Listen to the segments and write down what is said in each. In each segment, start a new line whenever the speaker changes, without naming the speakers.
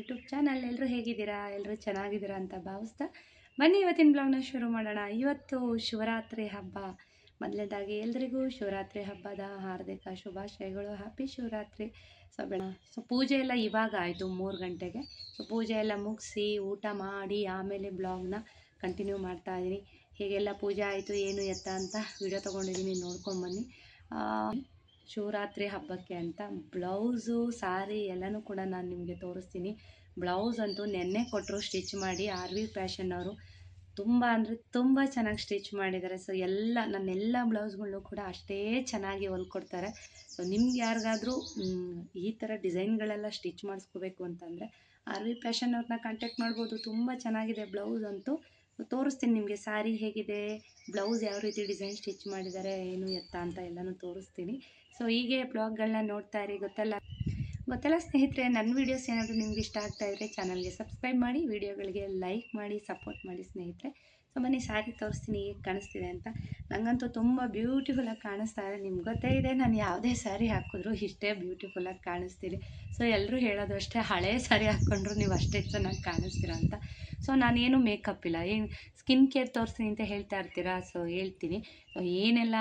YouTube channel ಎಲ್ಲರೂ ಹೇಗಿದ್ದೀರಾ? ಎಲ್ಲರೂ ಚೆನ್ನಾಗಿದ್ದೀರಾ ಅಂತ ಭಾವಿಸ್ತಾ ಬನ್ನಿ ಇವತ್ತಿನ ಬ್ಲಾಗ್ನ ಶುರು ಮಾಡೋಣ. ಇವತ್ತು ಶಿವರಾತ್ರಿ ಹಬ್ಬ. ಮೊದಲನೇದಾಗಿ ಎಲ್ರಿಗೂ ಶಿವರಾತ್ರಿ ಹಬ್ಬದ ಹಾರ್ದಿಕ ಶುಭಾಶಯಗಳು. ಹ್ಯಾಪಿ ಶಿವರಾತ್ರಿ. ಸೊ ಬೆಳ ಸೊ ಪೂಜೆ ಎಲ್ಲ ಇವಾಗ ಆಯಿತು ಮೂರು ಗಂಟೆಗೆ. ಸೊ ಪೂಜೆ ಎಲ್ಲ ಮುಗಿಸಿ ಊಟ ಮಾಡಿ ಆಮೇಲೆ ಬ್ಲಾಗ್ನ ಕಂಟಿನ್ಯೂ ಮಾಡ್ತಾ ಇದ್ದೀನಿ. ಹೀಗೆಲ್ಲ ಪೂಜೆ ಆಯಿತು, ಏನು ಎತ್ತ ಅಂತ ವಿಡಿಯೋ ತೊಗೊಂಡಿದ್ದೀನಿ ನೋಡ್ಕೊಂಬನ್ನಿ ಶಿವರಾತ್ರಿ ಹಬ್ಬಕ್ಕೆ ಅಂತ ಬ್ಲೌಸು, ಸಾರಿ ಎಲ್ಲನೂ ಕೂಡ ನಾನು ನಿಮಗೆ ತೋರಿಸ್ತೀನಿ. ಬ್ಲೌಸ್ ಅಂತೂ ನೆನ್ನೆ ಕೊಟ್ಟರು ಸ್ಟಿಚ್ ಮಾಡಿ ಆರ್ ವಿ ಫ್ಯಾಷನ್ ಅವರು. ತುಂಬ ಅಂದರೆ ತುಂಬ ಚೆನ್ನಾಗಿ ಸ್ಟಿಚ್ ಮಾಡಿದ್ದಾರೆ. ಸೊ ಎಲ್ಲ ನನ್ನೆಲ್ಲ ಬ್ಲೌಸ್ಗಳನ್ನು ಕೂಡ ಅಷ್ಟೇ ಚೆನ್ನಾಗಿ ಹೊಲ್ಕೊಡ್ತಾರೆ ಸೊ ನಿಮ್ಗೆ ಯಾರಿಗಾದರೂ ಈ ಥರ ಡಿಸೈನ್ಗಳೆಲ್ಲ ಸ್ಟಿಚ್ ಮಾಡಿಸ್ಕೋಬೇಕು ಅಂತಂದರೆ ಆರ್ ವಿ ಫ್ಯಾಷನ್ ಅವ್ರನ್ನ ಕಾಂಟ್ಯಾಕ್ಟ್ ಮಾಡ್ಬೋದು. ತುಂಬ ಚೆನ್ನಾಗಿದೆ ಬ್ಲೌಸ್ ಅಂತೂ. ತೋರಿಸ್ತೀನಿ ನಿಮಗೆ ಸಾರಿ ಹೇಗಿದೆ, ಬ್ಲೌಸ್ ಯಾವ ರೀತಿ ಡಿಸೈನ್ ಸ್ಟಿಚ್ ಮಾಡಿದ್ದಾರೆ, ಏನು ಎತ್ತ ಅಂತ ಎಲ್ಲನೂ ತೋರಿಸ್ತೀನಿ. ಸೊ ಹೀಗೆ ಬ್ಲಾಗ್ಗಳನ್ನ ನೋಡ್ತಾ ಇರಿ, ಗೊತ್ತಲ್ಲ? ಗೊತ್ತಲ್ಲ ಸ್ನೇಹಿತರೆ ನನ್ನ ವೀಡಿಯೋಸ್ ಏನಾದರೂ ನಿಮ್ಗೆ ಇಷ್ಟ ಆಗ್ತಾ ಇದ್ದರೆ ಚಾನಲ್ಗೆ ಸಬ್ಸ್ಕ್ರೈಬ್ ಮಾಡಿ ವೀಡಿಯೋಗಳಿಗೆ ಲೈಕ್ ಮಾಡಿ ಸಪೋರ್ಟ್ ಮಾಡಿ ಸ್ನೇಹಿತರೆ. ಸೊ ಮನೆ ಸ್ಯಾರಿ ತೋರಿಸ್ತೀನಿ, ಹೇಗೆ ಕಾಣಿಸ್ತಿದೆ ಅಂತ. ನನಗಂತೂ ತುಂಬ ಬ್ಯೂಟಿಫುಲ್ಲಾಗಿ ಕಾಣಿಸ್ತಾ ಇದೆ. ನಿಮ್ಗೆ ಗೊತ್ತೇ ಇದೆ, ನಾನು ಯಾವುದೇ ಸ್ಯಾರಿ ಹಾಕಿದ್ರು ಇಷ್ಟೇ ಬ್ಯೂಟಿಫುಲ್ಲಾಗಿ ಕಾಣಿಸ್ತೀರಿ ಸೊ ಎಲ್ಲರೂ ಹೇಳೋದು ಅಷ್ಟೇ, ಹಳೇ ಸ್ಯಾರಿ ಹಾಕ್ಕೊಂಡ್ರು ನೀವು ಅಷ್ಟೇ ಚೆನ್ನಾಗಿ ಕಾಣಿಸ್ತೀರ ಅಂತ. ಸೊ ನಾನೇನು ಮೇಕಪ್ ಇಲ್ಲ. ಏನು ಸ್ಕಿನ್ ಕೇರ್ ತೋರಿಸ್ತೀನಿ ಅಂತ ಹೇಳ್ತಾ ಇರ್ತೀರಾ? ಸೊ ಹೇಳ್ತೀನಿ. ಏನೆಲ್ಲ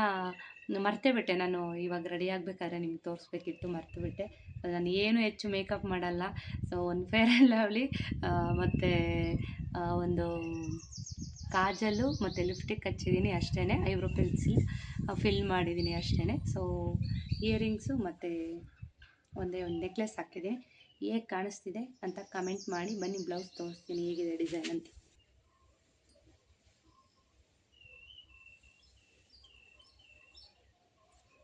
ಮರ್ತೇ ಬಿಟ್ಟೆ ನಾನು ಇವಾಗ ರೆಡಿ ಆಗಬೇಕಾದ್ರೆ ನಿಮ್ಗೆ ತೋರಿಸ್ಬೇಕಿತ್ತು ಮರ್ತು ಬಿಟ್ಟೆ ನಾನು ಏನು ಹೆಚ್ಚು ಮೇಕಪ್ ಮಾಡಲ್ಲ. ಸೊ ಒಂದು ಫೇರ್ ಆ್ಯಂಡ್ ಲವ್ಲಿ ಮತ್ತು ಒಂದು ಕಾಜಲು ಮತ್ತು ಲಿಪ್ಸ್ಟಿಕ್ ಹಚ್ಚಿದ್ದೀನಿ ಅಷ್ಟೇ ಐಬ್ರೋ ಪೆನ್ಸಿಲ್ ಫಿಲ್ ಮಾಡಿದ್ದೀನಿ ಅಷ್ಟೇ ಸೊ ಇಯರಿಂಗ್ಸು ಮತ್ತು ಒಂದೇ ಒಂದು ನೆಕ್ಲೆಸ್ ಹಾಕಿದೆ. ಹೇಗೆ ಕಾಣಿಸ್ತಿದೆ ಅಂತ ಕಮೆಂಟ್ ಮಾಡಿ. ಬನ್ನಿ ಬ್ಲೌಸ್ ತೋರಿಸ್ತೀನಿ. ಹೇಗಿದೆ ಡಿಸೈನ್ ಅಂತ.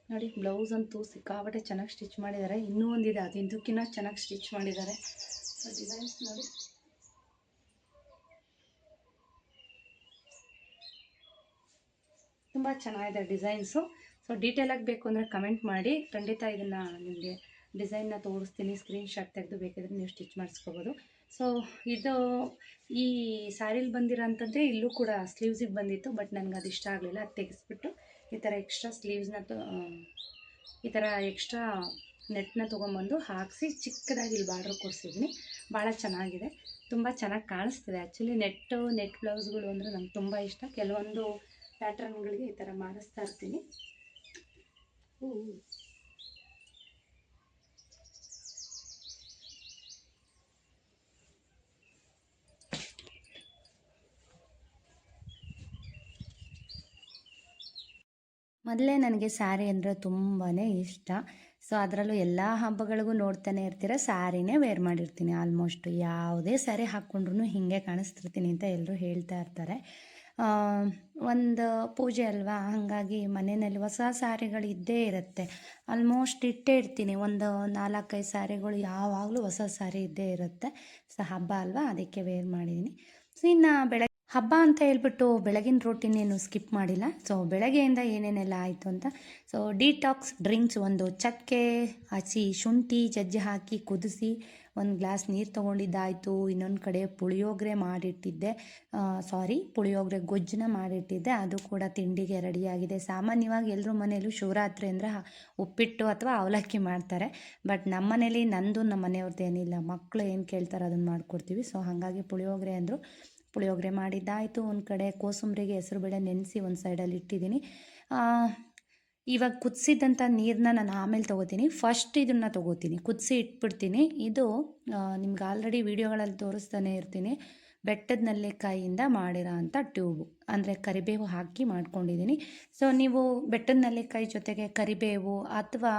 ನೋಡಿ ಬ್ಲೌಸ್ ಅಂತೂ ಸಿಕ್ಕಾಪಟ್ಟೆ ಚೆನ್ನಾಗಿ ಸ್ಟಿಚ್ ಮಾಡಿದ್ದಾರೆ. ಇನ್ನೂ ಒಂದಿದೆ, ಅದು ಇದಕ್ಕಿಂತ ಚೆನ್ನಾಗಿ ಸ್ಟಿಚ್ ಮಾಡಿದ್ದಾರೆ. ಸೊ ಡಿಸೈನ್ಸ್ ನೋಡಿ. ತುಂಬ ಚೆನ್ನಾಗಿದೆ ಡಿಸೈನ್ಸು ಸೊ ಡೀಟೇಲಾಗಿ ಬೇಕು ಅಂದರೆ ಕಮೆಂಟ್ ಮಾಡಿ. ಖಂಡಿತ ಇದನ್ನು ನಿಮಗೆ ಡಿಸೈನ್ನ ತೋರಿಸ್ತೀನಿ ಸ್ಕ್ರೀನ್ಶಾಟ್ ತೆಗೆದು ಬೇಕಿದ್ರೆ ನೀವು ಸ್ಟಿಚ್ ಮಾಡಿಸ್ಕೋಬೋದು. ಸೊ ಇದು ಈ ಸ್ಯಾರೀಲಿ ಬಂದಿರೋ ಅಂಥದ್ದೇ ಇಲ್ಲೂ ಕೂಡ ಸ್ಲೀವ್ಸಿಗೆ ಬಂದಿತ್ತು ಬಟ್ ನನಗೆ ಅದು ಇಷ್ಟ ಆಗಲಿಲ್ಲ, ಅದು ತೆಗೆಸ್ಬಿಟ್ಟು ಈ ಥರ ಎಕ್ಸ್ಟ್ರಾ ಸ್ಲೀವ್ಸ್ನ ಈ ಥರ ಎಕ್ಸ್ಟ್ರಾ ನೆಟ್ನ ತೊಗೊಂಬಂದು ಹಾಕಿಸಿ ಚಿಕ್ಕದಾಗಿ ಇಲ್ಲಿ ಬಾರ್ಡ್ರ್ ಕೊಡ್ಸಿದ್ದೀನಿ ಭಾಳ ಚೆನ್ನಾಗಿದೆ. ತುಂಬ ಚೆನ್ನಾಗಿ ಕಾಣಿಸ್ತಿದೆ. ಆ್ಯಕ್ಚುಲಿ ನೆಟ್ಟು ನೆಟ್ ಬ್ಲೌಸ್ಗಳು ಅಂದರೆ ನಂಗೆ ತುಂಬ ಇಷ್ಟ. ಕೆಲವೊಂದು ಪ್ಯಾಟ್ರನ್ಗಳಿಗೆ ಈ ಥರ ಮಾಡಿಸ್ತಾ ಇರ್ತೀನಿ. ಮೊದಲೇ ನನಗೆ ಸ್ಯಾರಿ ಅಂದರೆ ತುಂಬಾ ಇಷ್ಟ. ಸೊ ಅದರಲ್ಲೂ ಎಲ್ಲ ಹಬ್ಬಗಳಿಗೂ ನೋಡ್ತಾನೆ ಇರ್ತೀರ ಸ್ಯಾರಿನೇ ವೇರ್ ಮಾಡಿರ್ತೀನಿ. ಆಲ್ಮೋಸ್ಟ್ ಯಾವುದೇ ಸ್ಯಾರಿ ಹಾಕ್ಕೊಂಡ್ರು ಹೀಗೆ ಕಾಣಿಸ್ತಿರ್ತೀನಿ ಅಂತ ಎಲ್ಲರೂ ಹೇಳ್ತಾ ಇರ್ತಾರೆ. ಒಂದು ಪೂಜೆ ಅಲ್ವಾ? ಹಾಗಾಗಿ ಮನೆಯಲ್ಲಿ ಹೊಸ ಸ್ಯಾರಿಗಳು ಇದ್ದೇ ಇರುತ್ತೆ. ಆಲ್ಮೋಸ್ಟ್ ಇಟ್ಟೇ ಇರ್ತೀನಿ. ಒಂದು ನಾಲ್ಕೈದು ಸ್ಯಾರಿಗಳು ಯಾವಾಗಲೂ ಹೊಸ ಸ್ಯಾರಿ ಇದ್ದೇ ಇರುತ್ತೆ. ಸೊ ಹಬ್ಬ ಅಲ್ವಾ? ಅದಕ್ಕೆ ವೇರ್ ಮಾಡಿದ್ದೀನಿ ಸೊ ಇನ್ನು ಬೆಳಗ್ಗೆ ಹಬ್ಬ ಅಂತ ಹೇಳ್ಬಿಟ್ಟು ಬೆಳಗಿನ ರೂಟೀನ್ ಏನು ಸ್ಕಿಪ್ ಮಾಡಿಲ್ಲ. ಸೊ ಬೆಳಗ್ಗೆಯಿಂದ ಏನೇನೆಲ್ಲ ಆಯಿತು ಅಂತ. ಸೊ ಡಿಟಾಕ್ಸ್ ಡ್ರಿಂಕ್ಸ್ ಒಂದು ಚಕ್ಕೆ ಹಸಿ ಶುಂಠಿ, ಜಜ್ಜಿ ಹಾಕಿ ಕುದಿಸಿ, ಒಂದು ಗ್ಲಾಸ್ ನೀರು ತೊಗೊಂಡಿದ್ದಾಯಿತು. ಇನ್ನೊಂದು ಕಡೆ ಪುಳಿಯೋಗರೆ ಮಾಡಿಟ್ಟಿದ್ದೆ. ಸಾರಿ ಪುಳಿಯೋಗರೆ ಗೊಜ್ಜನ್ನ ಮಾಡಿಟ್ಟಿದ್ದೆ. ಅದು ಕೂಡ ತಿಂಡಿಗೆ ರೆಡಿಯಾಗಿದೆ ಸಾಮಾನ್ಯವಾಗಿ ಎಲ್ಲರೂ ಮನೆಯಲ್ಲೂ ಶಿವರಾತ್ರಿ ಅಂದರೆ ಉಪ್ಪಿಟ್ಟು ಅಥವಾ ಅವಲಕ್ಕಿ ಮಾಡ್ತಾರೆ. ಬಟ್ ನಮ್ಮ ಮನೇಲಿ ನಂದು ನಮ್ಮ ಮನೆಯವ್ರದ್ದು ಏನಿಲ್ಲ. ಮಕ್ಕಳು ಏನು ಕೇಳ್ತಾರೆ ಅದನ್ನು ಮಾಡಿಕೊಡ್ತೀವಿ. ಸೊ ಹಾಗಾಗಿ ಪುಳಿಯೋಗರೆ ಅಂದರು. ಪುಳಿಯೋಗರೆ ಮಾಡಿದ್ದಾಯಿತು. ಒಂದು ಕಡೆ ಕೋಸಂಬರಿಗೆ ಹೆಸರುಬೇಳೆ ನೆನೆಸಿ ಒಂದು ಸೈಡಲ್ಲಿ ಇಟ್ಟಿದ್ದೀನಿ. ಇವಾಗ ಕುದಿಸಿದಂಥ ನೀರನ್ನ ನಾನು ಆಮೇಲೆ ತೊಗೋತೀನಿ. ಫಸ್ಟ್ ಇದನ್ನು ತೊಗೋತೀನಿ. ಕುದಿಸಿ ಇಟ್ಬಿಡ್ತೀನಿ. ಇದು ನಿಮ್ಗೆ ಆಲ್ರೆಡಿ ವೀಡಿಯೋಗಳಲ್ಲಿ ತೋರಿಸ್ತಾನೆ ಇರ್ತೀನಿ. ಬೆಟ್ಟದ ನೆಲ್ಲಿಕಾಯಿಯಿಂದ ಮಾಡಿರೋ ಅಂಥ ಟ್ಯೂಬು. ಅಂದರೆ ಕರಿಬೇವು ಹಾಕಿ ಮಾಡ್ಕೊಂಡಿದ್ದೀನಿ. ಸೊ ನೀವು ಬೆಟ್ಟದ ನೆಲ್ಲಿಕಾಯಿ ಜೊತೆಗೆ ಕರಿಬೇವು ಅಥವಾ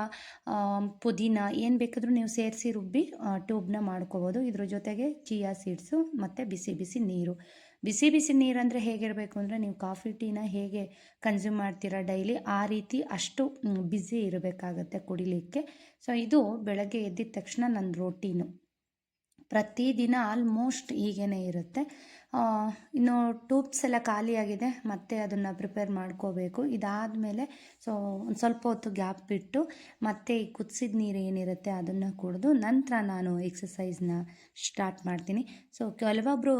ಪುದೀನ ಏನು ಬೇಕಾದರೂ ನೀವು ಸೇರಿಸಿ ರುಬ್ಬಿ ಟ್ಯೂಬ್ನ ಮಾಡ್ಕೋಬೋದು. ಇದ್ರ ಜೊತೆಗೆ ಚಿಯಾ ಸೀಡ್ಸು ಮತ್ತು ಬಿಸಿ ಬಿಸಿ ನೀರು. ಬಿಸಿ ಬಿಸಿ ನೀರಂದರೆ ಹೇಗಿರಬೇಕು ಅಂದರೆ ನೀವು ಕಾಫಿ, ಟೀನ ಹೇಗೆ ಕನ್ಸ್ಯೂಮ್ ಮಾಡ್ತೀರಾ ಡೈಲಿ ಆ ರೀತಿ ಅಷ್ಟು ಬ್ಯುಸಿ ಇರಬೇಕಾಗತ್ತೆ ಕುಡಿಲಿಕ್ಕೆ. ಸೊ ಇದು ಬೆಳಗ್ಗೆ ಎದ್ದಿದ ತಕ್ಷಣ ನನ್ನ ರೋಟೀನು ಪ್ರತಿದಿನ ಆಲ್ಮೋಸ್ಟ್ ಹೀಗೇ ಇರುತ್ತೆ. ಇನ್ನು ಟ್ಯೂಬ್ಸ್ ಎಲ್ಲ ಖಾಲಿಯಾಗಿದೆ, ಮತ್ತೆ ಅದನ್ನು ಪ್ರಿಪೇರ್ ಮಾಡ್ಕೋಬೇಕು. ಇದಾದಮೇಲೆ ಸೊ ಒಂದು ಸ್ವಲ್ಪ ಹೊತ್ತು ಗ್ಯಾಪ್ ಬಿಟ್ಟು ಮತ್ತೆ ಈ ಕುದಿಸಿದ ನೀರು ಏನಿರುತ್ತೆ ಅದನ್ನು ಕುಡಿದು ನಂತರ ನಾನು ಎಕ್ಸಸೈಸ್ನ ಸ್ಟಾರ್ಟ್ ಮಾಡ್ತೀನಿ. ಸೊ ಕೆಲವೊಬ್ಬರು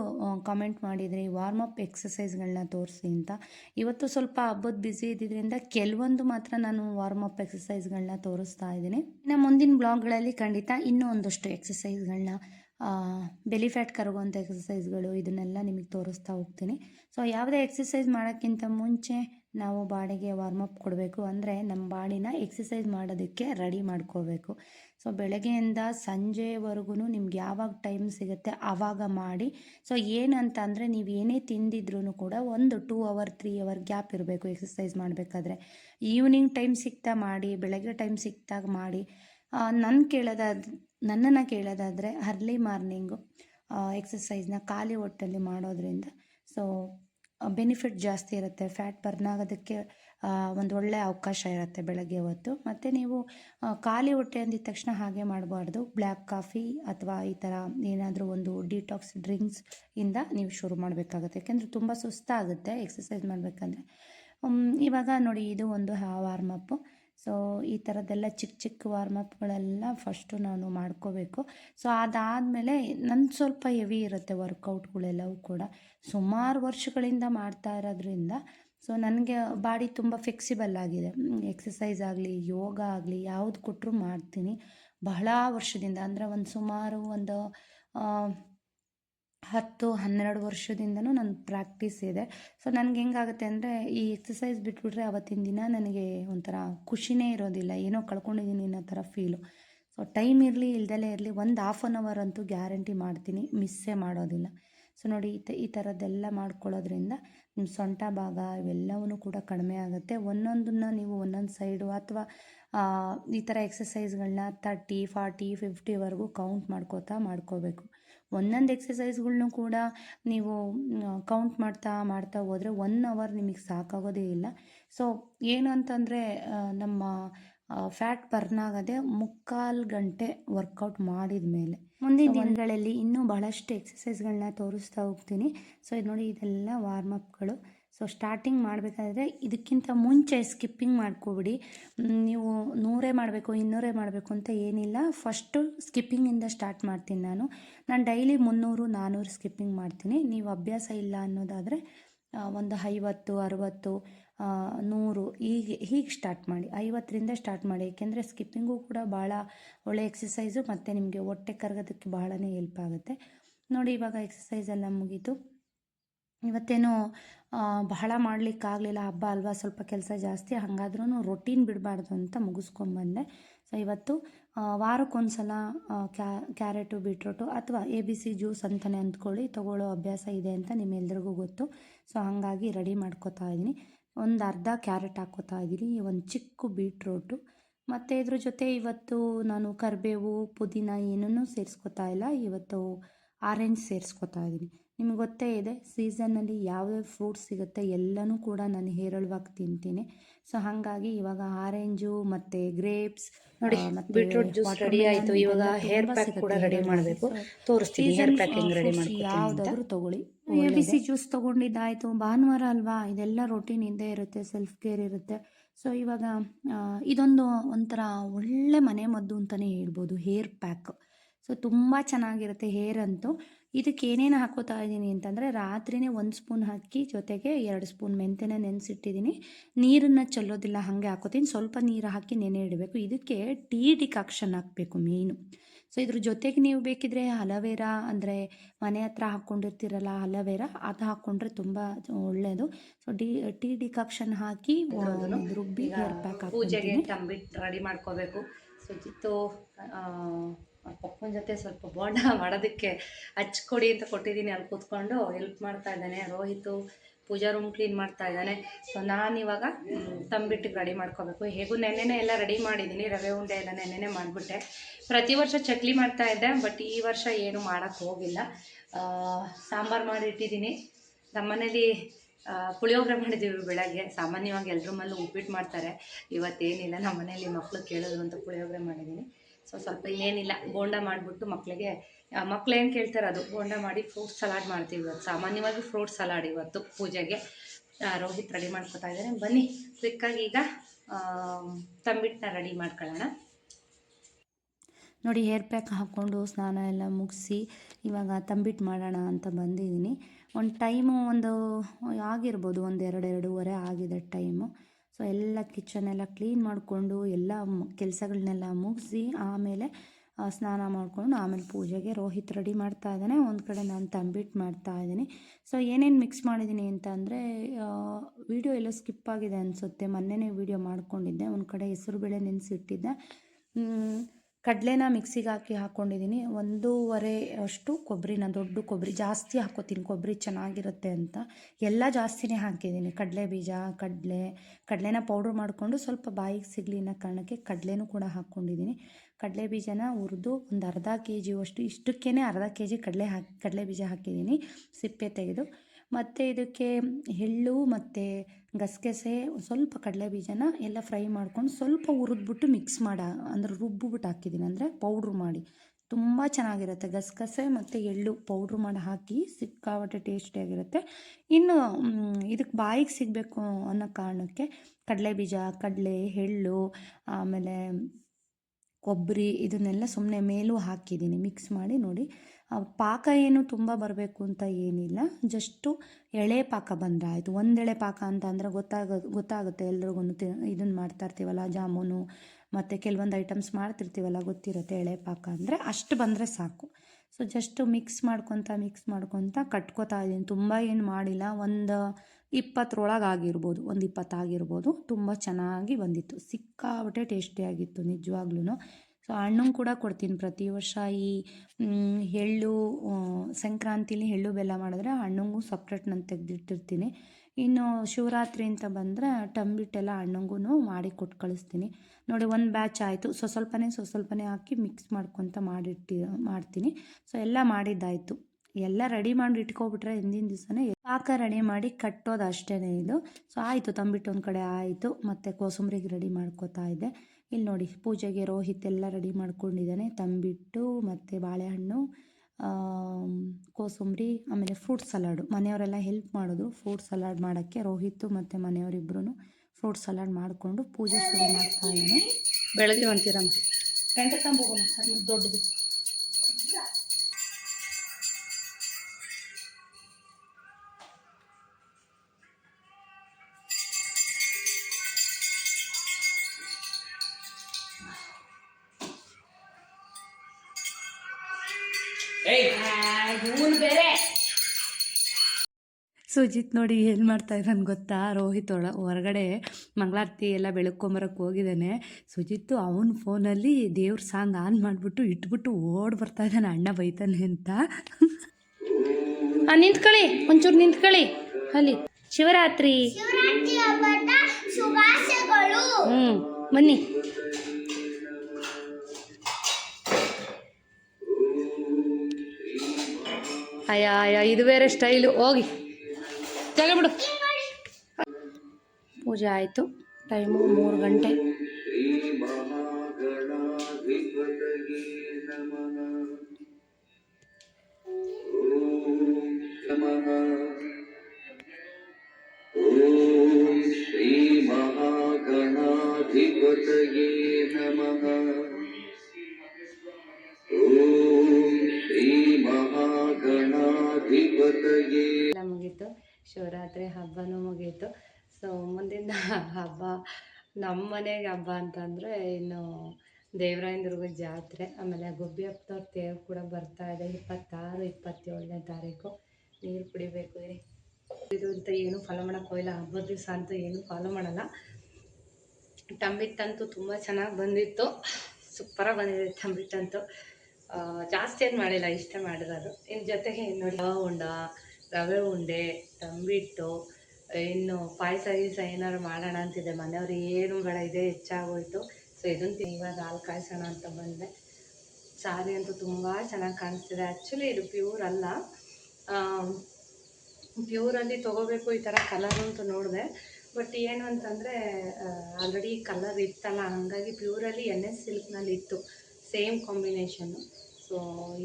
ಕಾಮೆಂಟ್ ಮಾಡಿದರೆ ವಾರ್ಮ್ ಅಪ್ ಎಕ್ಸಸೈಸ್ಗಳನ್ನ ತೋರಿಸಿ ಅಂತ. ಇವತ್ತು ಸ್ವಲ್ಪ ಹಬ್ಬದ ಬ್ಯುಸಿ ಇದ್ದಿದ್ದರಿಂದ ಕೆಲವೊಂದು ಮಾತ್ರ ನಾನು ವಾರ್ಮ್ ಅಪ್ ಎಕ್ಸಸೈಸ್ಗಳನ್ನ ತೋರಿಸ್ತಾ ಇದ್ದೀನಿ. ಇನ್ನು ಮುಂದಿನ ಬ್ಲಾಗ್ಗಳಲ್ಲಿ ಖಂಡಿತ ಇನ್ನೂ ಒಂದಷ್ಟು ಎಕ್ಸಸೈಸ್ಗಳನ್ನ ಬೆಲಿ ಫ್ಯಾಟ್ ಕರಗುವಂಥ ಎಕ್ಸಸೈಸ್ಗಳು ಇದನ್ನೆಲ್ಲ ನಿಮಗೆ ತೋರಿಸ್ತಾ ಹೋಗ್ತೀನಿ. ಸೊ ಯಾವುದೇ ಎಕ್ಸಸೈಸ್ ಮಾಡೋಕ್ಕಿಂತ ಮುಂಚೆ ನಾವು ಬಾಡಿಗೆ ವಾರ್ಮಪ್ ಕೊಡಬೇಕು. ಅಂದರೆ ನಮ್ಮ ಬಾಡಿನ ಎಕ್ಸಸೈಸ್ ಮಾಡೋದಕ್ಕೆ ರೆಡಿ ಮಾಡ್ಕೋಬೇಕು. ಸೊ ಬೆಳಗ್ಗೆಯಿಂದ ಸಂಜೆವರೆಗೂ ನಿಮ್ಗೆ ಯಾವಾಗ ಟೈಮ್ ಸಿಗುತ್ತೆ ಆವಾಗ ಮಾಡಿ. ಸೊ ಏನಂತ ಅಂದರೆ ನೀವು ಏನೇ ತಿಂದಿದ್ರೂ ಕೂಡ ಒಂದು two hour three hour gap ಇರಬೇಕು ಎಕ್ಸಸೈಸ್ ಮಾಡಬೇಕಾದ್ರೆ. ಈವ್ನಿಂಗ್ ಟೈಮ್ ಸಿಗ್ತಾ ಮಾಡಿ, ಬೆಳಗ್ಗೆ ಟೈಮ್ ಸಿಕ್ತಾಗ ಮಾಡಿ. ನನ್ನ ಕೇಳೋದಾದ ನನ್ನನ್ನು ಕೇಳೋದಾದರೆ ಅರ್ಲಿ ಮಾರ್ನಿಂಗು ಎಕ್ಸಸೈಸ್ನ ಖಾಲಿ ಹೊಟ್ಟೆಲಿ ಮಾಡೋದ್ರಿಂದ. ಸೊ ಬೆನಿಫಿಟ್ ಜಾಸ್ತಿ ಇರುತ್ತೆ. ಫ್ಯಾಟ್ ಬರ್ನ್ ಆಗೋದಕ್ಕೆ ಒಂದು ಒಳ್ಳೆಯ ಅವಕಾಶ ಇರುತ್ತೆ ಬೆಳಗ್ಗೆ ಹೊತ್ತು. ಮತ್ತು ನೀವು ಖಾಲಿ ಹೊಟ್ಟೆ ಅಂದಿದ ತಕ್ಷಣ ಹಾಗೆ ಮಾಡಬಾರ್ದು. ಬ್ಲ್ಯಾಕ್ ಕಾಫಿ ಅಥವಾ ಈ ಥರ ಏನಾದರೂ ಒಂದು ಡಿಟಾಕ್ಸ್ ಡ್ರಿಂಕ್ಸ್ ಇಂದ ನೀವು ಶುರು ಮಾಡಬೇಕಾಗುತ್ತೆ. ಯಾಕೆಂದರೆ ತುಂಬ ಸುಸ್ತಾಗುತ್ತೆ ಎಕ್ಸಸೈಸ್ ಮಾಡಬೇಕಂದ್ರೆ. ಇವಾಗ ನೋಡಿ, ಇದು ಒಂದು ವಾರ್ಮಪ್ಪು ಸೊ ಈ ಥರದ್ದೆಲ್ಲ ಚಿಕ್ಕ ಚಿಕ್ಕ ವಾರ್ಮಪ್ಗಳೆಲ್ಲ ಫಸ್ಟು ನಾನು ಮಾಡ್ಕೋಬೇಕು. ಸೊ ಅದಾದಮೇಲೆ ನನ್ನ ಸ್ವಲ್ಪ ಹೆವಿ ಇರುತ್ತೆ ವರ್ಕೌಟ್ಗಳೆಲ್ಲವೂ ಕೂಡ. ಸುಮಾರು ವರ್ಷಗಳಿಂದ ಮಾಡ್ತಾ ಇರೋದ್ರಿಂದ ಸೊ ನನಗೆ ಬಾಡಿ ತುಂಬ ಫ್ಲೆಕ್ಸಿಬಲ್ ಆಗಿದೆ. ಎಕ್ಸಸೈಸ್ ಆಗಲಿ, ಯೋಗ ಆಗಲಿ, ಯಾವುದು ಕೊಟ್ಟರು ಮಾಡ್ತೀನಿ. ಬಹಳ ವರ್ಷದಿಂದ, ಅಂದರೆ ಒಂದು ಸುಮಾರು ಒಂದು ಹತ್ತು, ಹನ್ನೆರಡು ವರ್ಷದಿಂದನೂ ನನ್ನ ಪ್ರಾಕ್ಟೀಸ್ ಇದೆ. ಸೊ ನನಗೆ ಹೆಂಗಾಗುತ್ತೆ ಅಂದರೆ ಈ ಎಕ್ಸಸೈಸ್ ಬಿಟ್ಬಿಟ್ರೆ ಅವತ್ತಿನ ದಿನ ನನಗೆ ಒಂಥರ ಖುಷಿನೇ ಇರೋದಿಲ್ಲ. ಏನೋ ಕಳ್ಕೊಂಡಿದ್ದೀನಿ ಅನ್ನೋ ಥರ ಫೀಲು ಸೊ ಟೈಮ್ ಇರಲಿ, ಇಲ್ದಲೇ ಇರಲಿ, ಒಂದು ಹಾಫ್ ಆನ್ ಅವರ್ ಅಂತೂ ಗ್ಯಾರಂಟಿ ಮಾಡ್ತೀನಿ. ಮಿಸ್ಸೇ ಮಾಡೋದಿಲ್ಲ. ಸೊ ನೋಡಿ, ಈ ತ, ಈ ಥರದ್ದೆಲ್ಲ ಮಾಡ್ಕೊಳ್ಳೋದ್ರಿಂದ ನಿಮ್ಮ ಸೊಂಟ ಭಾಗ ಇವೆಲ್ಲವೂ ಕೂಡ ಕಡಿಮೆ ಆಗುತ್ತೆ. ಒಂದೊಂದನ್ನು ನೀವು ಒಂದೊಂದು ಸೈಡು ಅಥವಾ ಈ ಥರ ಎಕ್ಸಸೈಸ್ಗಳನ್ನ ತರ್ಟಿ ಫಾರ್ಟಿ ಫಿಫ್ಟಿವರೆಗೂ ಕೌಂಟ್ ಮಾಡ್ಕೋತಾ ಮಾಡ್ಕೋಬೇಕು. ಒಂದೊಂದು ಎಕ್ಸಸೈಸ್ಗಳ್ನೂ ಕೂಡ ನೀವು ಕೌಂಟ್ ಮಾಡ್ತಾ ಮಾಡ್ತಾ ಹೋದರೆ ಒನ್ ಅವರ್ ನಿಮಗೆ ಸಾಕಾಗೋದೇ ಇಲ್ಲ. ಸೊ ಏನು ಅಂತಂದರೆ ನಮ್ಮ ಫ್ಯಾಟ್ ಬರ್ನ್ ಆಗೋದೆ ಮುಕ್ಕಾಲು ಗಂಟೆ ವರ್ಕೌಟ್ ಮಾಡಿದ ಮೇಲೆ ಮುಂದಿನ ದಿನಗಳಲ್ಲಿ ಇನ್ನೂ ಬಹಳಷ್ಟು ಎಕ್ಸಸೈಸ್ಗಳನ್ನ ತೋರಿಸ್ತಾ ಹೋಗ್ತೀನಿ. ಸೊ ಇದು ನೋಡಿ ಇದೆಲ್ಲ ವಾರ್ಮಪ್ಗಳು ಸೊ ಸ್ಟಾರ್ಟಿಂಗ್ ಮಾಡಬೇಕಾದ್ರೆ ಇದಕ್ಕಿಂತ ಮುಂಚೆ ಸ್ಕಿಪ್ಪಿಂಗ್ ಮಾಡ್ಕೋಬಿಡಿ. ನೀವು ನೂರೇ ಮಾಡಬೇಕು, ಇನ್ನೂರೇ ಮಾಡಬೇಕು ಅಂತ ಏನಿಲ್ಲ. ಫಸ್ಟು ಸ್ಕಿಪ್ಪಿಂಗಿಂದ ಸ್ಟಾರ್ಟ್ ಮಾಡ್ತೀನಿ ನಾನು. ನಾನು ಡೈಲಿ ಮುನ್ನೂರು ನಾನ್ನೂರು ಸ್ಕಿಪ್ಪಿಂಗ್ ಮಾಡ್ತೀನಿ. ನೀವು ಅಭ್ಯಾಸ ಇಲ್ಲ ಅನ್ನೋದಾದರೆ ಒಂದು ಐವತ್ತು, ಅರುವತ್ತು ನೂರು ಹೀಗೆ ಹೀಗೆ ಸ್ಟಾರ್ಟ್ ಮಾಡಿ. ಐವತ್ತರಿಂದ ಸ್ಟಾರ್ಟ್ ಮಾಡಿ. ಏಕೆಂದರೆ ಸ್ಕಿಪ್ಪಿಂಗು ಕೂಡ ಭಾಳ ಒಳ್ಳೆ ಎಕ್ಸಸೈಸು ಮತ್ತು ನಿಮಗೆ ಹೊಟ್ಟೆ ಕರಗೋದಕ್ಕೆ ಭಾಳನೇ ಹೆಲ್ಪ್ ಆಗುತ್ತೆ. ನೋಡಿ ಇವಾಗ ಎಕ್ಸಸೈಸ್ ಎಲ್ಲ ಮುಗೀತು. ಇವತ್ತೇನು ಬಹಳ ಮಾಡಲಿಕ್ಕಾಗಲಿಲ್ಲ, ಹಬ್ಬ ಅಲ್ವಾ ಸ್ವಲ್ಪ ಕೆಲಸ ಜಾಸ್ತಿ ಹಾಗಾದ್ರೂ ರೊಟೀನ್ ಬಿಡಬಾರ್ದು ಅಂತ ಮುಗಿಸ್ಕೊಂಬಂದೆ ಸೊ ಇವತ್ತು ವಾರಕ್ಕೊಂದು ಕ್ಯಾ, ಕ್ಯಾರೆಟು, ಬೀಟ್ರೋಟು ಅಥವಾ ಎ ಬಿ ಸಿ ಜ್ಯೂಸ್ ಅಂತಲೇ ಅಂದ್ಕೊಳ್ಳಿ, ತಗೊಳ್ಳೋ ಅಭ್ಯಾಸ ಇದೆ ಅಂತ ನಿಮ್ಮೆಲ್ರಿಗೂ ಗೊತ್ತು. ಸೊ ಹಾಗಾಗಿ ರೆಡಿ ಮಾಡ್ಕೋತಾ ಇದ್ದೀನಿ. ಒಂದು ಅರ್ಧ ಕ್ಯಾರೆಟ್ ಹಾಕ್ಕೋತಾ ಇದ್ದೀನಿ, ಒಂದು ಚಿಕ್ಕ ಬೀಟ್ರೋಟು. ಮತ್ತು ಇದ್ರ ಜೊತೆ ಇವತ್ತು ನಾನು ಕರಿಬೇವು, ಪುದೀನ ಏನನ್ನೂ ಸೇರಿಸ್ಕೊತಾ ಇಲ್ಲ, ಇವತ್ತು ಆರೆಂಜ್ ಸೇರಿಸ್ಕೊತಾ ಇದ್ದೀನಿ. ನಿಮ್ಗೆ ಗೊತ್ತೇ ಇದೆ ಸೀಸನ್ನಲ್ಲಿ ಯಾವ್ಯಾವ ಫ್ರೂಟ್ಸ್ ಸಿಗುತ್ತೆ ಎಲ್ಲನೂ ಕೂಡ ನಾನು ಹೇರಳವಾಗಿ ತಿಂತೀನಿ. ಸೊ ಹಾಗಾಗಿ ಇವಾಗ ಆರೆಂಜು ಮತ್ತೆ ಗ್ರೇಪ್ಸ್
ನೋಡಿ ಬೀಟ್ರೂಟ್ ಜ್ಯೂಸ್ ರೆಡಿ ಆಯ್ತು. ಇವಾಗ ಹೇರ್ ಪ್ಯಾಕ್ ಕೂಡ ರೆಡಿ ಮಾಡಬೇಕು. ತೋರಿಸ್ತೀನಿ ಹೇರ್ ಪ್ಯಾಕ್ ಹೆಂಗ್ ರೆಡಿ
ಯಾವುದಾದ್ರೂ ತಗೊಳ್ಳಿ. ಎ ಬಿ ಸಿ ಜ್ಯೂಸ್ ತಗೊಂಡಿದ್ದಾಯ್ತು ಭಾನುವಾರ ಅಲ್ವಾ? ಇದೆಲ್ಲ ರೊಟೀನ್ ಇದ್ದೇ ಇರುತ್ತೆ ಸೆಲ್ಫ್ ಕೇರ್ ಇರುತ್ತೆ. ಸೊ ಇವಾಗ ಇದೊಂದು ಒಂಥರ ಒಳ್ಳೆ ಮನೆ ಮದ್ದು ಅಂತಲೇ ಹೇಳ್ಬೋದು ಹೇರ್ ಪ್ಯಾಕ್ ಸೊ ತುಂಬ ಚೆನ್ನಾಗಿರುತ್ತೆ ಹೇರ್ ಅಂತೂ. ಇದಕ್ಕೆ ಏನೇನು ಹಾಕೋತಾ ಇದ್ದೀನಿ ಅಂತಂದರೆ ರಾತ್ರಿನೇ ಒಂದು ಸ್ಪೂನ್ ಹಾಕಿ ಜೊತೆಗೆ ಎರಡು ಸ್ಪೂನ್ ಮೆಂತೆನ ನೆನೆಸಿಟ್ಟಿದ್ದೀನಿ. ನೀರನ್ನು ಚೆಲ್ಲೋದಿಲ್ಲ ಹಾಗೆ ಹಾಕೋತೀನಿ. ಸ್ವಲ್ಪ ನೀರು ಹಾಕಿ ನೆನೆ ಇಡಬೇಕು. ಇದಕ್ಕೆ ಟೀ ಡಿಕಾಕ್ಷನ್ ಹಾಕಬೇಕು ಮೇಯ್ನು. ಸೊ ಇದ್ರ ಜೊತೆಗೆ ನೀವು ಬೇಕಿದ್ರೆ ಹಲವೇರ ಅಂದರೆ ಮನೆ ಹತ್ರ ಹಾಕ್ಕೊಂಡಿರ್ತೀರಲ್ಲ ಹಲವೇರ ಅದು ಹಾಕ್ಕೊಂಡ್ರೆ ತುಂಬ ಒಳ್ಳೆಯದು ಸೊ ಡಿ ಟೀ ಡಿಕಾಕ್ಷನ್ ಹಾಕಿ ರುಬ್ಬಿ ಪ್ಯಾಕ್
ಪೂಜೆಗೆ ತಂಬಿಟ್ಟು ರೆಡಿ ಮಾಡ್ಕೋಬೇಕು. ಸುಜಿತ್ತು ಪಪ್ಪನ ಜೊತೆ ಸ್ವಲ್ಪ ಬೋಂಡ ಮಾಡೋದಕ್ಕೆ ಹಚ್ಕೊಡಿ ಅಂತ ಕೊಟ್ಟಿದ್ದೀನಿ. ಅಲ್ಲಿ ಕೂತ್ಕೊಂಡು ಹೆಲ್ಪ್ ಮಾಡ್ತಾ ಇದ್ದಾನೆ. ರೋಹಿತು ಪೂಜಾ ರೂಮ್ ಕ್ಲೀನ್ ಮಾಡ್ತಾ ಇದ್ದಾನೆ. ಸೊ ನಾನು ಇವಾಗ ತಂಬಿಟ್ಟಿಗೆ ರೆಡಿ ಮಾಡ್ಕೋಬೇಕು. ಹೇಗೂ ನೆನ್ನೆನೇ ಎಲ್ಲ ರೆಡಿ ಮಾಡಿದ್ದೀನಿ. ರವೆ ಉಂಡೆ ಎಲ್ಲ ನೆನ್ನೆನೇ ಮಾಡಿಬಿಟ್ಟೆ. ಪ್ರತಿ ವರ್ಷ ಚಕ್ಲಿ ಮಾಡ್ತಾ ಇದ್ದೆ ಬಟ್ ಈ ವರ್ಷ ಏನು ಮಾಡೋಕ್ಕೆ ಹೋಗಿಲ್ಲ. ಸಾಂಬಾರು ಮಾಡಿ ಇಟ್ಟಿದ್ದೀನಿ. ನಮ್ಮನೇಲಿ ಪುಳಿಯೋಗರೆ ಮಾಡಿದ್ದೀವಿ ಬೆಳಗ್ಗೆ. ಸಾಮಾನ್ಯವಾಗಿ ಎಲ್ಲರೂ ಮನೇಲಿ ಉಪ್ಪಿಟ್ಟು ಮಾಡ್ತಾರೆ. ಇವತ್ತೇನಿಲ್ಲ, ನಮ್ಮ ಮನೇಲಿ ಮಕ್ಕಳು ಕೇಳೋದು ಅಂತ ಪುಳಿಯೋಗರೆ ಮಾಡಿದ್ದೀನಿ. ಸೊ ಸ್ವಲ್ಪ ಏನಿಲ್ಲ ಬೋಂಡ ಮಾಡಿಬಿಟ್ಟು ಮಕ್ಕಳಿಗೆ ಮಕ್ಳು ಏನು ಕೇಳ್ತಾರೆ ಅದು, ಬೋಂಡ ಮಾಡಿ ಫ್ರೂಟ್ ಸಲಾಡ್ ಮಾಡ್ತೀವಿ ಇವತ್ತು. ಸಾಮಾನ್ಯವಾಗಿ ಫ್ರೂಟ್ ಸಲಾಡ್ ಇವತ್ತು ಪೂಜೆಗೆ. ರೋಹಿತ್ ರೆಡಿ ಮಾಡ್ಕೊತಾ ಇದ್ದಾರೆ ಬನ್ನಿ ಕ್ವಿಕ್ಕಾಗಿ ಈಗ ತಂಬಿಟ್ಟನ್ನ ರೆಡಿ ಮಾಡ್ಕೊಳ್ಳೋಣ.
ನೋಡಿ, ಹೇರ್ ಪ್ಯಾಕ್ ಹಾಕ್ಕೊಂಡು ಸ್ನಾನ ಎಲ್ಲ ಮುಗಿಸಿ ಇವಾಗ ತಂಬಿಟ್ಟು ಮಾಡೋಣ ಅಂತ ಬಂದಿದ್ದೀನಿ. ಒಂದು ಟೈಮು ಒಂದು, ಆಗಿರ್ಬೋದು ಒಂದು ಎರಡು ಎರಡೂವರೆ ಆಗಿದೆ ಟೈಮು. ಸೊ ಎಲ್ಲ ಕಿಚನ್ ಎಲ್ಲ ಕ್ಲೀನ್ ಮಾಡಿಕೊಂಡು, ಎಲ್ಲ ಕೆಲಸಗಳನ್ನೆಲ್ಲ ಮುಗಿಸಿ, ಆಮೇಲೆ ಸ್ನಾನ ಮಾಡಿಕೊಂಡು, ಆಮೇಲೆ ಪೂಜೆಗೆ ರೋಹಿತ್ ರೆಡಿ ಮಾಡ್ತಾ ಇದ್ದಾನೆ. ಒಂದು ಕಡೆ ನಾನು ತಂಬಿಟ್ಟು ಮಾಡ್ತಾ ಇದ್ದೀನಿ. ಸೊ ಏನೇನು ಮಿಕ್ಸ್ ಮಾಡಿದ್ದೀನಿ ಅಂತ ಅಂದರೆ ವಿಡಿಯೋ ಎಲ್ಲ ಸ್ಕಿಪ್ ಆಗಿದೆ ಅನಿಸುತ್ತೆ. ಮೊನ್ನೆನೇ ವೀಡಿಯೋ ಮಾಡ್ಕೊಂಡಿದ್ದೆ. ಒಂದು ಕಡೆ ಹೆಸರು ಬೇಳೆ ನೆನೆಸಿಟ್ಟಿದ್ದೆ. ಕಡಲೆನ ಮಿಕ್ಸಿಗೆ ಹಾಕಿ ಹಾಕ್ಕೊಂಡಿದ್ದೀನಿ ಒಂದೂವರೆ ಅಷ್ಟು ಕೊಬ್ಬರಿನ, ದೊಡ್ಡ ಕೊಬ್ಬರಿ, ಜಾಸ್ತಿ ಹಾಕ್ಕೋತೀನಿ ಕೊಬ್ಬರಿ ಚೆನ್ನಾಗಿರುತ್ತೆ ಅಂತ. ಎಲ್ಲ ಜಾಸ್ತಿನೇ ಹಾಕಿದ್ದೀನಿ. ಕಡಲೆ ಬೀಜ, ಕಡಲೆ, ಕಡಲೆನ ಪೌಡ್ರ್ ಮಾಡಿಕೊಂಡು ಸ್ವಲ್ಪ ಬಾಯಿಗೆ ಸಿಗಲಿ ಅನ್ನೋ ಕಾರಣಕ್ಕೆ ಕಡಲೆನೂ ಕೂಡ ಹಾಕ್ಕೊಂಡಿದ್ದೀನಿ ಕಡಲೆ ಬೀಜನ ಹುರಿದು ಒಂದು ಅರ್ಧ ಕೆ ಜಿಯಷ್ಟು ಇಷ್ಟಕ್ಕೇ ಅರ್ಧ ಕೆ ಜಿ ಕಡಲೆ ಹಾಕಿ, ಕಡಲೆ ಬೀಜ ಹಾಕಿದ್ದೀನಿ. ಸಿಪ್ಪೆ ತೆಗೆದು. ಮತ್ತು ಇದಕ್ಕೆ ಎಳ್ಳು ಮತ್ತು ಗಸಗಸೆ, ಸ್ವಲ್ಪ ಕಡಲೆ ಬೀಜನ ಎಲ್ಲ ಫ್ರೈ ಮಾಡ್ಕೊಂಡು ಸ್ವಲ್ಪ ಹುರಿದ್ಬಿಟ್ಟು ಮಿಕ್ಸ್ ಮಾಡ, ಅಂದರೆ ರುಬ್ಬಿಬಿಟ್ಟು ಹಾಕಿದ್ದೀನಿ ಅಂದರೆ ಪೌಡ್ರ್ ಮಾಡಿ. ತುಂಬ ಚೆನ್ನಾಗಿರುತ್ತೆ. ಗಸಗಸೆ ಮತ್ತು ಎಳ್ಳು ಪೌಡ್ರ್ ಮಾಡಿ ಹಾಕಿ ಸಿಕ್ಕಾಪಟ್ಟೆ ಟೇಸ್ಟಿಯಾಗಿರುತ್ತೆ ಇನ್ನು ಇದಕ್ಕೆ ಬಾಯಿಗೆ ಸಿಗಬೇಕು ಅನ್ನೋ ಕಾರಣಕ್ಕೆ ಕಡಲೆ ಬೀಜ, ಕಡಲೆ, ಎಳ್ಳು, ಆಮೇಲೆ ಕೊಬ್ಬರಿ ಇದನ್ನೆಲ್ಲ ಸುಮ್ಮನೆ ಮೇಲೂ ಹಾಕಿದ್ದೀನಿ ಮಿಕ್ಸ್ ಮಾಡಿ ನೋಡಿ. ಪಾಕ ಏನು ತುಂಬ ಬರಬೇಕು ಅಂತ ಏನಿಲ್ಲ. ಜಸ್ಟು ಎಳೆ ಪಾಕ ಬಂದರೆ ಆಯಿತು ಒಂದೆಳೆ ಪಾಕ ಅಂತ ಅಂದರೆ ಗೊತ್ತಾಗ, ಗೊತ್ತಾಗುತ್ತೆ. ಎಲ್ರಿಗೂ ಇದನ್ನು ಮಾಡ್ತಾ ಇರ್ತೀವಲ್ಲ, ಜಾಮೂನು ಮತ್ತು ಕೆಲವೊಂದು ಐಟಮ್ಸ್ ಮಾಡ್ತಿರ್ತೀವಲ್ಲ, ಗೊತ್ತಿರುತ್ತೆ ಎಳೆ ಪಾಕ ಅಂದರೆ. ಅಷ್ಟು ಬಂದರೆ ಸಾಕು. ಸೊ ಜಸ್ಟು ಮಿಕ್ಸ್ ಮಾಡ್ಕೊತ ಮಿಕ್ಸ್ ಮಾಡ್ಕೊತ ಕಟ್ಕೋತಾ ಇದ್ದೀನಿ. ತುಂಬ ಏನು ಮಾಡಿಲ್ಲ. ಒಂದು ಇಪ್ಪತ್ತರೊಳಗೆ ಆಗಿರ್ಬೋದು. ಒಂದು ಇಪ್ಪತ್ತಾಗಿರ್ಬೋದು. ತುಂಬ ಚೆನ್ನಾಗಿ ಬಂದಿತ್ತು. ಸಿಕ್ಕಾಪಟ್ಟೆ ಟೇಸ್ಟಿಯಾಗಿತ್ತು ನಿಜವಾಗ್ಲೂ ಸೊ ಹಣ್ಣು ಕೂಡ ಕೊಡ್ತೀನಿ ಪ್ರತಿ ವರ್ಷ ಈ ಎಳ್ಳು ಸಂಕ್ರಾಂತಿಲಿ ಎಳ್ಳು ಬೆಲ್ಲ ಮಾಡಿದ್ರೆ ಹಣ್ಣಿಗೂ ಸಪ್ರೇಟ್ ನಾನು ತೆಗೆದಿಟ್ಟಿರ್ತೀನಿ. ಇನ್ನು ಶಿವರಾತ್ರಿ ಅಂತ ಬಂದರೆ ಟಂಬಿಟ್ಟೆಲ್ಲ ಹಣ್ಣಂಗೂ ಮಾಡಿ ಕೊಟ್ಟು ಕಳಿಸ್ತೀನಿ. ನೋಡಿ, ಒಂದು ಬ್ಯಾಚ್ ಆಯಿತು. ಸೊ ಸ್ವಲ್ಪನೇ ಸೊ ಸ್ವಲ್ಪನೇ ಹಾಕಿ ಮಿಕ್ಸ್ ಮಾಡ್ಕೊತ ಮಾಡಿಟ್ಟಿ, ಮಾಡ್ತೀನಿ. ಸೊ ಎಲ್ಲ ಮಾಡಿದ್ದಾಯಿತು. ಎಲ್ಲ ರೆಡಿ ಮಾಡಿ ಇಟ್ಕೊಬಿಟ್ರೆ ಹಿಂದಿನ ದಿವಸನೇ ಪಾಕ ರೆಡಿ ಮಾಡಿ ಕಟ್ಟೋದು ಅಷ್ಟೇ ಇದು. ಸೊ ಆಯಿತು, ತಂಬಿಟ್ಟು ಒಂದು ಕಡೆ ಆಯಿತು. ಮತ್ತು ಕೋಸಂಬರಿಗೆ ರೆಡಿ ಮಾಡ್ಕೋತಾ ಇದ್ದೆ. ಇಲ್ಲಿ ನೋಡಿ ಪೂಜೆಗೆ ರೋಹಿತ್ ಎಲ್ಲ ರೆಡಿ ಮಾಡ್ಕೊಂಡಿದ್ದಾನೆ. ತಂಬಿಟ್ಟು ಮತ್ತು ಬಾಳೆಹಣ್ಣು ಕೋಸಂಬರಿ ಆಮೇಲೆ ಫ್ರೂಟ್ ಸಲಾಡು. ಮನೆಯವರೆಲ್ಲ ಹೆಲ್ಪ್ ಮಾಡೋದು ಫ್ರೂಟ್ ಸಲಾಡ್ ಮಾಡೋಕ್ಕೆ. ರೋಹಿತ್ ಮತ್ತು ಮನೆಯವರಿಬ್ಬರು ಫ್ರೂಟ್ ಸಲಾಡ್ ಮಾಡಿಕೊಂಡು ಪೂಜೆ ಶುರು ಮಾಡ್ತಾ ಇದ್ದಾನೆ.
ಬೆಳಗ್ಗೆ ಅಂತೀರಮ್ಮ ಗಂಟೆ ಸಣ್ಣ ದೊಡ್ಡದು.
ಸುಜಿತ್ ನೋಡಿ ಏನು ಮಾಡ್ತಾ ಇದ್ದಾನೆ ಗೊತ್ತಾ? ರೋಹಿತ್ ಒಳ ಹೊರಗಡೆ ಮಂಗಳಾರತಿ ಎಲ್ಲ ಬೆಳಕೊಂಬರಕ್ಕೆ ಹೋಗಿದ್ದಾನೆ. ಸುಜಿತ್ತು ಅವನ ಫೋನಲ್ಲಿ ದೇವ್ರ ಸಾಂಗ್ ಆನ್ ಮಾಡಿಬಿಟ್ಟು ಇಟ್ಬಿಟ್ಟು ಓಡ್ ಬರ್ತಾ ಇದ್ದಾನೆ ಅಣ್ಣ ಬೈತಾನೆ ಅಂತ.
ಆ ನಿಂತ್ಕೊಳ್ಳಿ ಒಂಚೂರು ನಿಂತ್ಕೊಳ್ಳಿ. ಅಲ್ಲಿ. ಶಿವರಾತ್ರಿ.
ಶಿವರಾತ್ರಿ ಹಬ್ಬದ ಶುಭಾಶಯಗಳು.
ಹ್ಞೂ ಬನ್ನಿ. ಅಯ್ಯ ಅಯ್ಯ ಇದು ಬೇರೆ ಸ್ಟೈಲು ಹೋಗಿ. ಬಿಡು ಪೂಜೆ ಆಯಿತು ಟೈಮು ಮೂರು ಗಂಟೆ
ಶ್ರೀ ಮಹಾಗಣಾಧಿಪತಯೇ ನಮಃ ಓಂ ಶ್ರೀ
ಮಹಾಗಣಾಧಿಪತಯೇ ಮುಗಿತು ಶಿವರಾತ್ರಿ ಹಬ್ಬನೂ ಮುಗೀತು. ಸೊ ಮುಂದಿನ ಹಬ್ಬ ನಮ್ಮ ಮನೆಗೆ ಹಬ್ಬ ಅಂತಂದರೆ ಇನ್ನು ದೇವರಾಯನದುರ್ಗ ಜಾತ್ರೆ. ಆಮೇಲೆ ಗುಬ್ಬಿ ಹಬ್ಬದವ್ರ ತೇರು ಕೂಡ ಬರ್ತಾ ಇದೆ ಇಪ್ಪತ್ತಾರು, ಇಪ್ಪತ್ತೇಳನೇ ತಾರೀಕು. ನೀರು ಕುಡಿಬೇಕು ಇರಿ. ಇದು ಅಂತ ಏನು ಫಾಲೋ ಮಾಡೋಕ್ಕೆ ಹೋಗಿಲ್ಲ. ಹಬ್ಬದ ದಿವಸ ಅಂತೂ ಏನು ಫಾಲೋ ಮಾಡಲ್ಲ. ತಂಬಿಟ್ಟಂತೂ ತುಂಬ ಚೆನ್ನಾಗಿ ಬಂದಿತ್ತು. ಸೂಪರಾಗಿ ಬಂದಿದೆ ತಂಬಿಟ್ಟಂತೂ ಜಾಸ್ತಿ ಏನು ಮಾಡಿಲ್ಲ, ಇಷ್ಟೇ ಮಾಡಿರೋದು. ಇನ್ನು ಜೊತೆಗೆ ನೋಡಿ ಉಂಡ ರವೆ ಉಂಡೆ, ತಂಬಿಟ್ಟು, ಇನ್ನು ಪಾಯಸ ಗೀಸ ಏನಾದ್ರು ಮಾಡೋಣ ಅಂತಿದೆ ಮನೆಯವ್ರು ಏನು ಬೇಡ ಇದೆ, ಹೆಚ್ಚಾಗೋಯ್ತು. ಸೊ ಇದನ್ನು ಇವಾಗ ಹಾಲು ಕಾಯಿಸೋಣ ಅಂತ ಬಂದೆ. ಸಾರಿ ಅಂತೂ ತುಂಬ ಚೆನ್ನಾಗಿ ಕಾಣಿಸ್ತಿದೆ. ಆ್ಯಕ್ಚುಲಿ ಇದು ಪ್ಯೂರ್ ಅಲ್ಲ. ಪ್ಯೂರಲ್ಲಿ ತೊಗೋಬೇಕು ಈ ಥರ ಕಲರ್ ಅಂತ ನೋಡಿದೆ. ಬಟ್ ಏನು ಅಂತಂದರೆ ಆಲ್ರೆಡಿ ಕಲರ್ ಇತ್ತಲ್ಲ, ಹಾಗಾಗಿ ಪ್ಯೂರಲ್ಲಿ ಎನ್ ಎಸ್ ಸಿಲ್ಕ್ನಲ್ಲಿ ಇತ್ತು. ಸೇಮ್ ಕಾಂಬಿನೇಷನ್ನು ಸೊ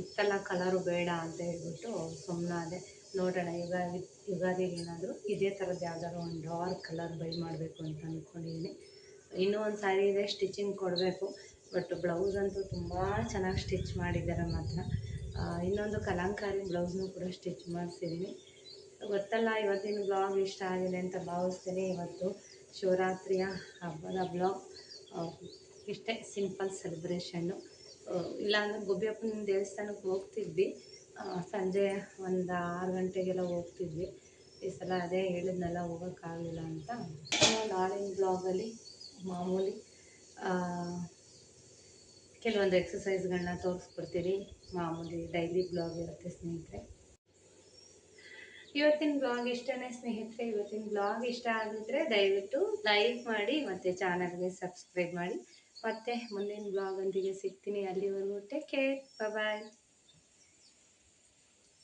ಇತ್ತಲ್ಲ ಕಲರು ಬೇಡ ಅಂತ ಹೇಳ್ಬಿಟ್ಟು ಸುಮ್ಮನಾದೆ ನೋಡೋಣ ಯುಗಾದಿ ಯುಗಾದಿಗೆ ಏನಾದರೂ ಇದೇ ಥರದ್ದು ಯಾವ್ದಾದ್ರು ಒಂದು ಡಾರ್ಕ್ ಕಲರ್ ಬೈ ಮಾಡಬೇಕು ಅಂತ ಅಂದ್ಕೊಂಡಿದ್ದೀನಿ ಇನ್ನೂ ಒಂದು ಸ್ಯಾರಿ ಇದೆ, ಸ್ಟಿಚಿಂಗ್ ಕೊಡಬೇಕು, ಬಟ್ ಬ್ಲೌಸ್ ಅಂತೂ ತುಂಬ ಚೆನ್ನಾಗಿ ಸ್ಟಿಚ್ ಮಾಡಿದ್ದಾರೆ ಮಾತ್ರ. ಇನ್ನೊಂದು ಕಲಂಕಾರಿ ಬ್ಲೌಸ್ನೂ ಕೂಡ ಸ್ಟಿಚ್ ಮಾಡಿಸಿದ್ದೀನಿ ಗೊತ್ತಲ್ಲ, ಇವತ್ತಿನ ಬ್ಲಾಗ್ ಇಷ್ಟ ಆಗಿದೆ ಅಂತ ಭಾವಿಸ್ತೀನಿ. ಇವತ್ತು ಶಿವರಾತ್ರಿಯ ಹಬ್ಬದ ಬ್ಲಾಗ್. ಇಷ್ಟೇ, ಸಿಂಪಲ್ ಸೆಲೆಬ್ರೇಷನ್ನು. ಇಲ್ಲಾಂದ್ರೆ ಗೊಬ್ಬಿಯಪ್ಪನ ದೇವಸ್ಥಾನಕ್ಕೆ ಹೋಗ್ತಿದ್ವಿ. ಸಂಜೆ ಒಂದು ಆರು ಗಂಟೆಗೆಲ್ಲ ಹೋಗ್ತಿದ್ವಿ. ಈ ಸಲ ಅದೇ ಹೇಳಿದ್ನಲ್ಲ, ಹೋಗೋಕ್ಕಾಗಲಿಲ್ಲ ಅಂತ. ನಾಳಿನ ಬ್ಲಾಗಲ್ಲಿ ಮಾಮೂಲಿ ಕೆಲವೊಂದು ಎಕ್ಸಸೈಸ್ಗಳನ್ನ ತೋರಿಸ್ಕೊಡ್ತೀರಿ. ಮಾಮೂಲಿ ಡೈಲಿ ಬ್ಲಾಗ್ ಇರುತ್ತೆ ಸ್ನೇಹಿತರೆ. ಇವತ್ತಿನ ಬ್ಲಾಗ್ ಇಷ್ಟನೇ ಸ್ನೇಹಿತರೆ. ಇವತ್ತಿನ ಬ್ಲಾಗ್ ಇಷ್ಟ ಆಗಿದ್ರೆ ದಯವಿಟ್ಟು ಲೈಕ್ ಮಾಡಿ, ಮತ್ತು ಚಾನಲ್ಗೆ ಸಬ್ಸ್ಕ್ರೈಬ್ ಮಾಡಿ. ಮತ್ತೆ ಮುಂದಿನ ಬ್ಲಾಗ್ ಒಂದಿಗೆ ಸಿಗ್ತೀನಿ. ಅಲ್ಲಿವರೆಗೂ ಟೇಕ್ ಕೇರ್ ಬಾಯ್